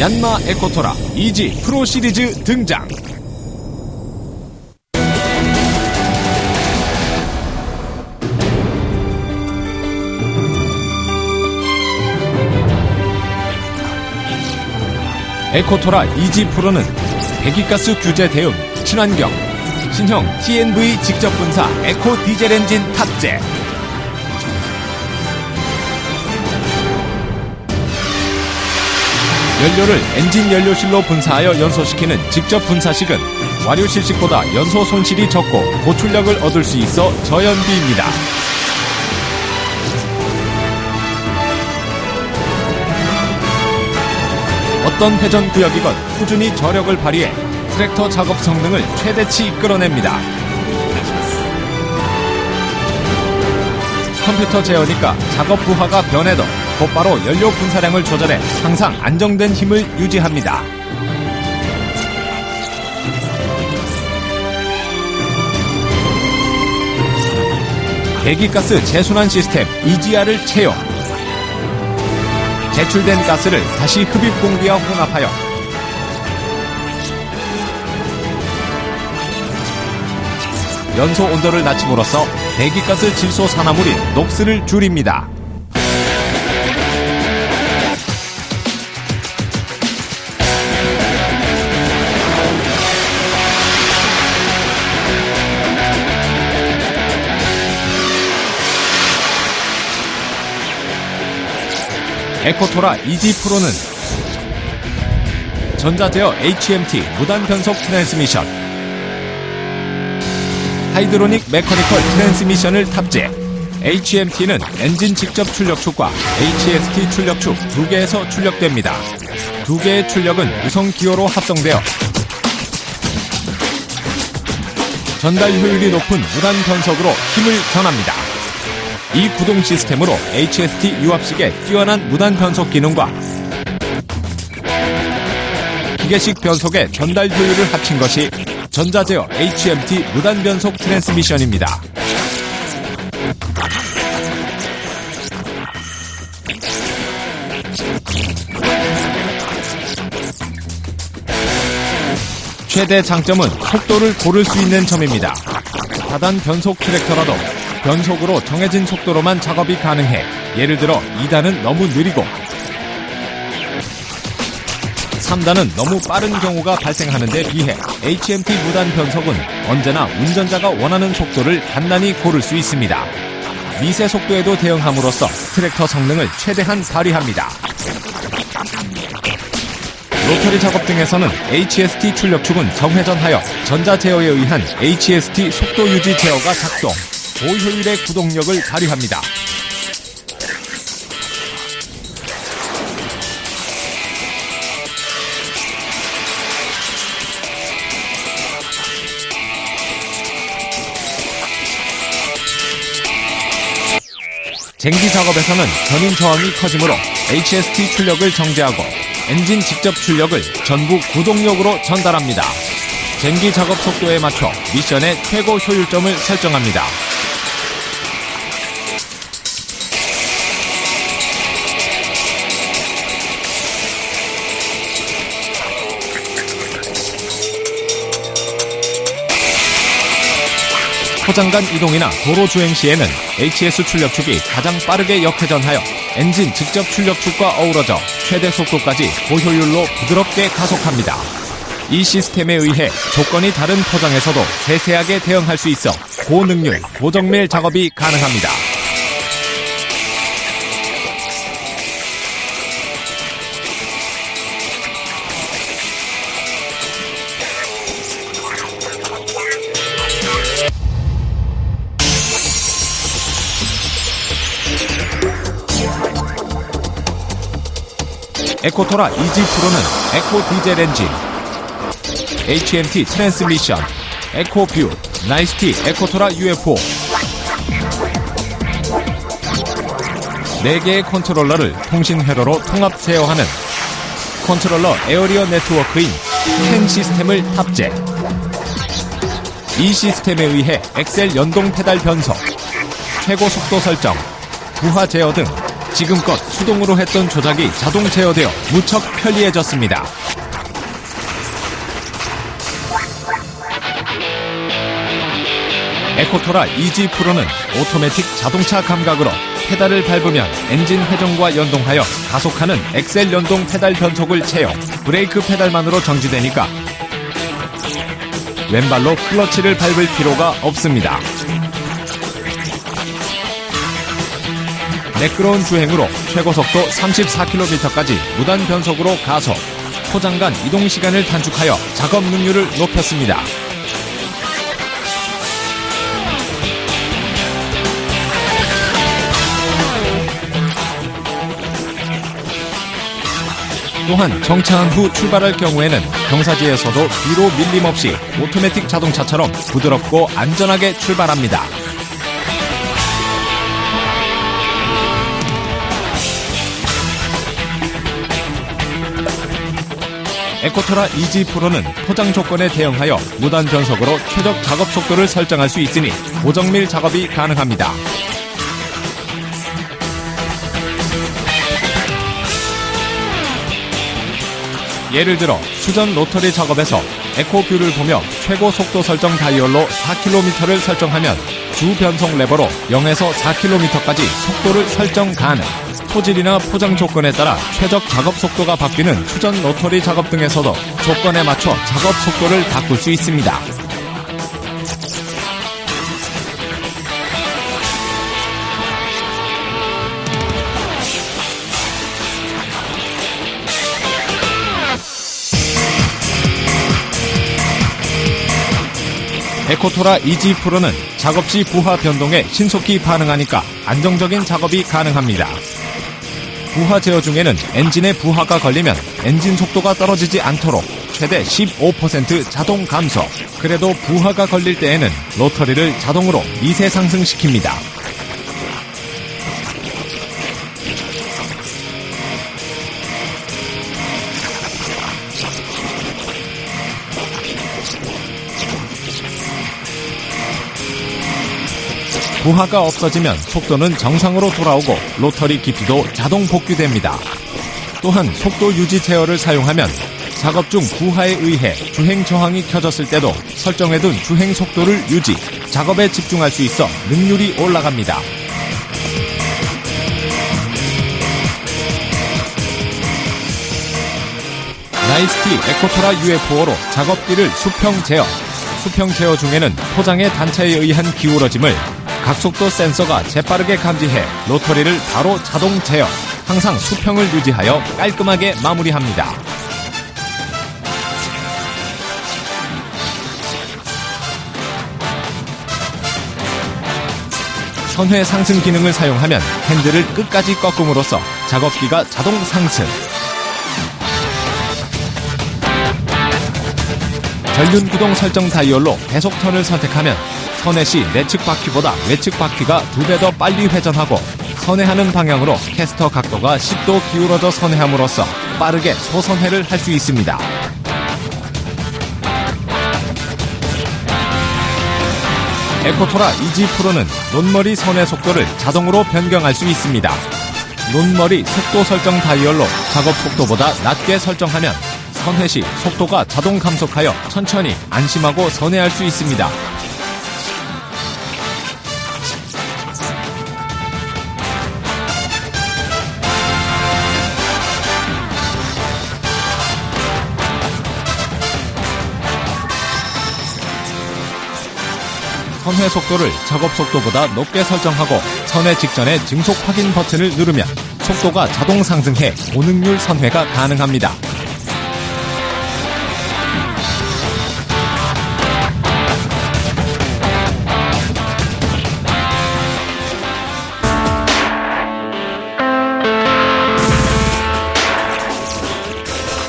얀마 에코토라 이지 프로 시리즈 등장. 에코토라 이지 프로는 배기가스 규제 대응, 친환경, 신형 TNV 직접 분사 에코 디젤 엔진 탑재. 연료를 엔진 연료실로 분사하여 연소시키는 직접 분사식은 와류 실식보다 연소 손실이 적고 고출력을 얻을 수 있어 저연비입니다. 어떤 회전 구역이건 꾸준히 저력을 발휘해 트랙터 작업 성능을 최대치 끌어냅니다. 컴퓨터 제어니까 작업 부하가 변해도 곧바로 연료 분사량을 조절해 항상 안정된 힘을 유지합니다. 배기가스 재순환 시스템 EGR을 채용. 제출된 가스를 다시 흡입 공기와 혼합하여 연소 온도를 낮춤으로써 배기가스 질소 산화물인 녹스를 줄입니다. 에코토라 이지 프로는 전자제어 HMT 무단 변속 트랜스미션 하이드로닉 메커니컬 트랜스미션을 탑재 HMT는 엔진 직접 출력축과 HST 출력축 두 개에서 출력됩니다. 두 개의 출력은 유성 기호로 합성되어 전달 효율이 높은 무단 변속으로 힘을 전합니다. 이 구동 시스템으로 HST 유압식의 뛰어난 무단 변속 기능과 기계식 변속의 전달 효율을 합친 것이 전자제어 HMT 무단 변속 트랜스미션입니다. 최대 장점은 속도를 고를 수 있는 점입니다. 다단 변속 트랙터라도 변속으로 정해진 속도로만 작업이 가능해 예를 들어 2단은 너무 느리고 3단은 너무 빠른 경우가 발생하는 데 비해 HMT 무단 변속은 언제나 운전자가 원하는 속도를 간단히 고를 수 있습니다. 미세 속도에도 대응함으로써 트랙터 성능을 최대한 발휘합니다. 로터리 작업 등에서는 HST 출력축은 정회전하여 전자 제어에 의한 HST 속도 유지 제어가 작동, 고효율의 구동력을 발휘합니다. 쟁기 작업에서는 견인 저항이 커지므로 HST 출력을 정제하고 엔진 직접 출력을 전부 구동력으로 전달합니다. 쟁기 작업 속도에 맞춰 미션의 최고 효율점을 설정합니다. 포장간 이동이나 도로 주행 시에는 HS 출력축이 가장 빠르게 역회전하여 엔진 직접 출력축과 어우러져 최대 속도까지 고효율로 부드럽게 가속합니다. 이 시스템에 의해 조건이 다른 포장에서도 세세하게 대응할 수 있어 고능률, 고정밀 작업이 가능합니다. 에코토라 이지 프로는 에코 디젤 엔진, HMT 트랜스미션, 에코뷰, 나이스티 에코토라 UFO 4개의 컨트롤러를 통신 회로로 통합 제어하는 컨트롤러 에어리어 네트워크인 캔 시스템을 탑재. 이 시스템에 의해 엑셀 연동 페달 변속, 최고 속도 설정, 부하 제어 등 지금껏 수동으로 했던 조작이 자동 제어되어 무척 편리해졌습니다. 에코토라 EG 프로는 오토매틱 자동차 감각으로 페달을 밟으면 엔진 회전과 연동하여 가속하는 엑셀 연동 페달 변속을 채용, 브레이크 페달만으로 정지되니까 왼발로 클러치를 밟을 필요가 없습니다. 매끄러운 주행으로 최고 속도 34km까지 무단 변속으로 가속, 포장 간 이동 시간을 단축하여 작업 능률을 높였습니다. 또한 정차한 후 출발할 경우에는 경사지에서도 뒤로 밀림 없이 오토매틱 자동차처럼 부드럽고 안전하게 출발합니다. 에코토라 이지 프로는 포장 조건에 대응하여 무단 변속으로 최적 작업 속도를 설정할 수 있으니 고정밀 작업이 가능합니다. 예를 들어 수전 로터리 작업에서 에코뷰를 보며 최고 속도 설정 다이얼로 4km를 설정하면 주 변속 레버로 0에서 4km까지 속도를 설정 가능. 토질이나 포장 조건에 따라 최적 작업 속도가 바뀌는 수전 로터리 작업 등에서도 조건에 맞춰 작업 속도를 바꿀 수 있습니다. 에코토라 이지 프로는 작업 시 부하 변동에 신속히 반응하니까 안정적인 작업이 가능합니다. 부하 제어 중에는 엔진의 부하가 걸리면 엔진 속도가 떨어지지 않도록 최대 15% 자동 감소. 그래도 부하가 걸릴 때에는 로터리를 자동으로 미세 상승시킵니다. 부하가 없어지면 속도는 정상으로 돌아오고 로터리 깊이도 자동 복귀됩니다. 또한 속도 유지 제어를 사용하면 작업 중 부하에 의해 주행 저항이 켜졌을 때도 설정해둔 주행 속도를 유지, 작업에 집중할 수 있어 능률이 올라갑니다. 나이스티 에코토라 UFO로 작업기를 수평 제어. 수평 제어 중에는 포장의 단차에 의한 기울어짐을 각속도 센서가 재빠르게 감지해 로터리를 바로 자동 제어, 항상 수평을 유지하여 깔끔하게 마무리합니다. 선회 상승 기능을 사용하면 핸들을 끝까지 꺾음으로써 작업기가 자동 상승. 전륜 구동 설정 다이얼로 배속 턴을 선택하면 시 내측 바퀴보다 외측 바퀴가 두 배 더 빨리 회전하고 선회하는 방향으로 캐스터 각도가 10도 기울어져 선회함으로써 빠르게 소선회를 할 수 있습니다. 에코토라 이지 프로는 논머리 선회 속도를 자동으로 변경할 수 있습니다. 논머리 속도 설정 다이얼로 작업 속도보다 낮게 설정하면 선회 시 속도가 자동 감속하여 천천히 안심하고 선회할 수 있습니다. 선회 속도를 작업 속도보다 높게 설정하고 선회 직전에 증속 확인 버튼을 누르면 속도가 자동 상승해 고능률 선회가 가능합니다.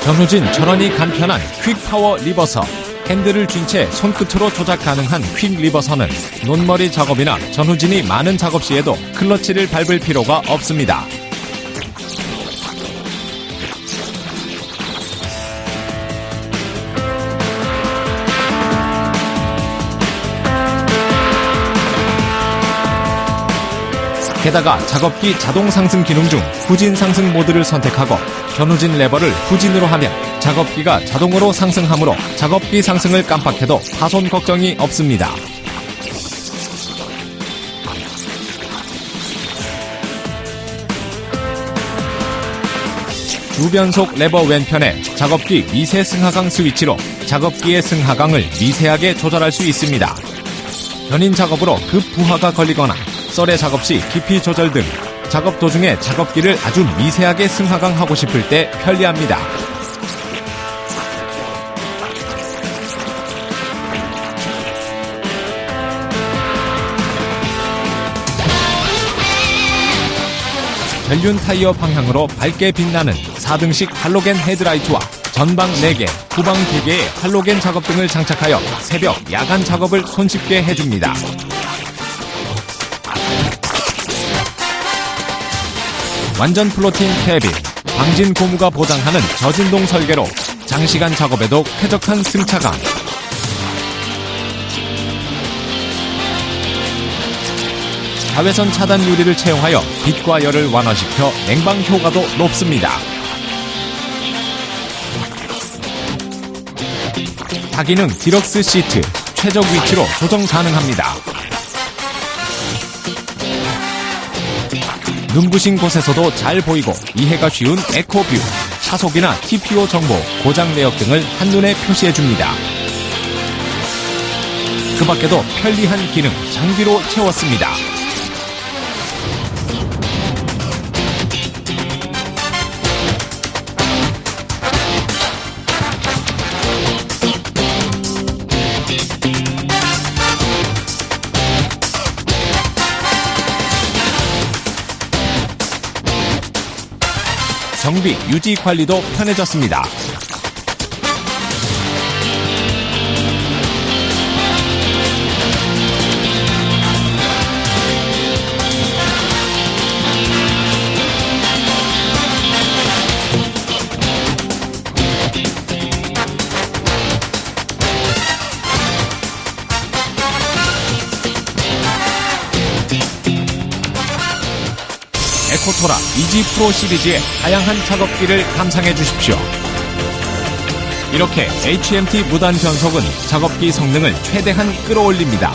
전후진 전원이 간편한 퀵파워 리버서 핸들을 쥔 채 손끝으로 조작 가능한 퀵 리버서는 논머리 작업이나 전후진이 많은 작업 시에도 클러치를 밟을 필요가 없습니다. 게다가 작업기 자동 상승 기능 중 후진 상승 모드를 선택하고 견우진 레버를 후진으로 하면 작업기가 자동으로 상승하므로 작업기 상승을 깜빡해도 파손 걱정이 없습니다. 주변속 레버 왼편에 작업기 미세 승하강 스위치로 작업기의 승하강을 미세하게 조절할 수 있습니다. 견인 작업으로 급 부하가 걸리거나 썰의 작업 시 깊이 조절 등 작업 도중에 작업기를 아주 미세하게 승하강하고 싶을 때 편리합니다. 전륜 타이어 방향으로 밝게 빛나는 4등식 할로겐 헤드라이트와 전방 4개, 후방 2개의 할로겐 작업 등을 장착하여 새벽, 야간 작업을 손쉽게 해줍니다. 완전 플로팅 캐빈, 방진 고무가 보장하는 저진동 설계로 장시간 작업에도 쾌적한 승차감. 자외선 차단 유리를 채용하여 빛과 열을 완화시켜 냉방 효과도 높습니다. 다기능 디럭스 시트 최적 위치로 조정 가능합니다. 눈부신 곳에서도 잘 보이고 이해가 쉬운 에코뷰, 차속이나 TPO 정보, 고장 내역 등을 한눈에 표시해줍니다. 그 밖에도 편리한 기능 장비로 채웠습니다. 정비, 유지 관리도 편해졌습니다. 에코토라 이지 프로 시리즈의 다양한 작업기를 감상해 주십시오. 이렇게 HMT 무단 변속은 작업기 성능을 최대한 끌어올립니다.